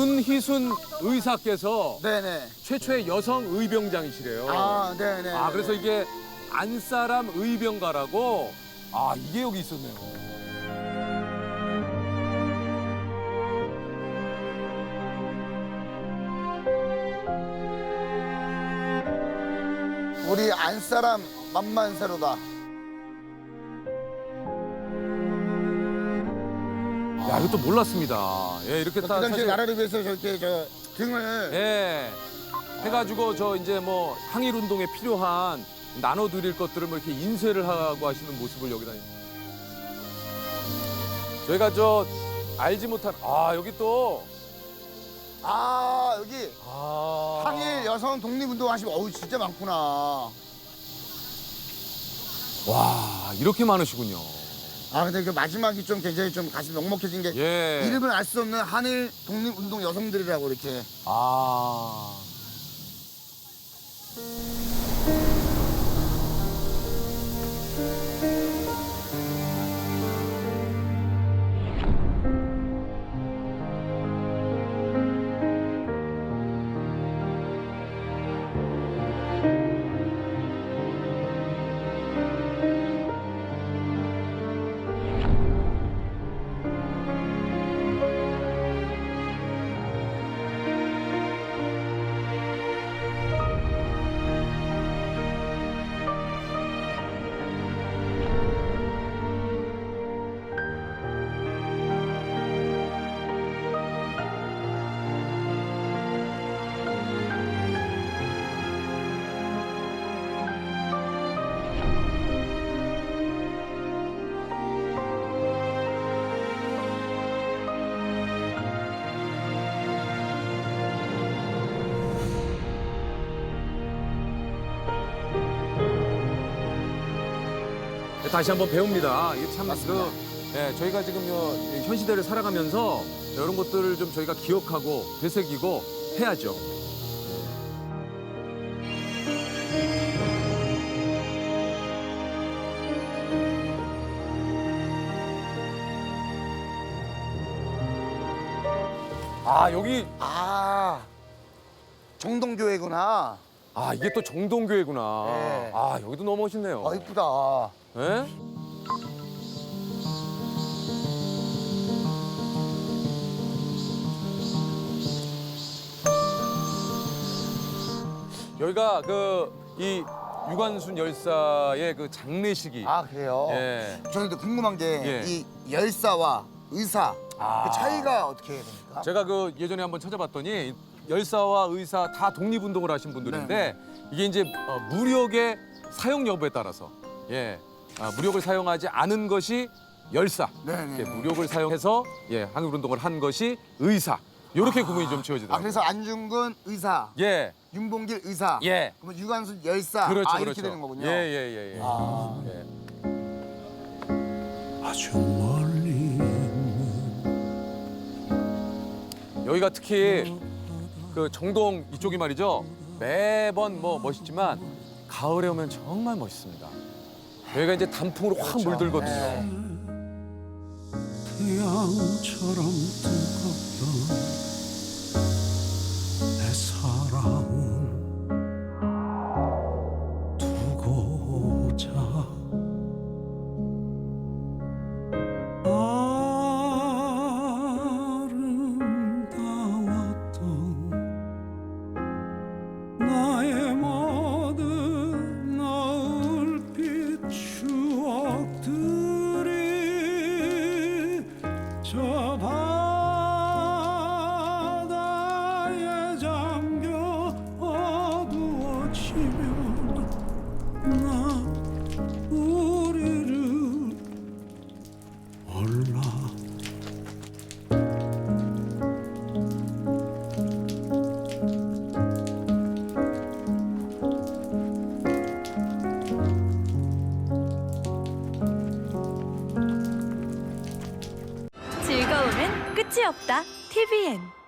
윤희순 의사께서 네네. 최초의 여성 의병장이시래요. 아, 네네. 아, 그래서 이게 안사람 의병가라고 아 이게 여기 있었네요. 우리 안사람 만만세로다. 야 이것도 몰랐습니다. 예 이렇게 그다 당시에 사실 나라를 위해서 저렇게 저 등을 예 해가지고 저 이제 뭐 항일 운동에 필요한 나눠 드릴 것들을 뭐 이렇게 인쇄를 하고 하시는 모습을 여기다 저희가 저 알지 못한 아 여기 또 아 여기 아. 항일 여성 독립운동 하시면 어우 진짜 많구나. 와 이렇게 많으시군요. 아 근데 그 마지막이 좀 굉장히 좀 가슴 먹먹해진 게 예. 이름을 알 수 없는 한일 독립운동 여성들이라고 이렇게. 아. 다시 한번 배웁니다. 이게 참 그, 예, 저희가 지금 요, 현 시대를 살아가면서 이런 것들을 좀 저희가 기억하고 되새기고 해야죠. 아 여기 아 정동교회구나. 아 이게 또 정동교회구나. 네. 아 여기도 너무 멋있네요. 아 이쁘다. 예? 여기가 그 이 유관순 열사의 그 장례식이 아 그래요. 예. 저는 근데 궁금한 게 예. 이 열사와 의사 아. 그 차이가 어떻게 됩니까? 제가 그 예전에 한번 찾아봤더니 열사와 의사 다 독립운동을 하신 분들인데 이게 이제 어, 무력의 사용 여부에 따라서 예 아, 무력을 사용하지 않은 것이 열사 네네. 이렇게 무력을 사용해서 예 항일 운동을 한 것이 의사 이렇게 구분이 좀아 지어지더라고요. 그래서 안중근 의사, 예 윤봉길 의사, 예. 그러면 유관순 열사 그렇죠 아, 그렇죠. 이렇게 되는 거군요. 예 예 예 예, 예. 아. 예. 아주 멀리 여기가 특히 그 정동 이쪽이 말이죠. 매번 뭐 멋있지만 가을에 오면 정말 멋있습니다. 여기가 이제 단풍으로 확 그렇죠. 물들거든요. 네. 태양처럼 뜨겁던 즐거움은 끝이 없다. TVN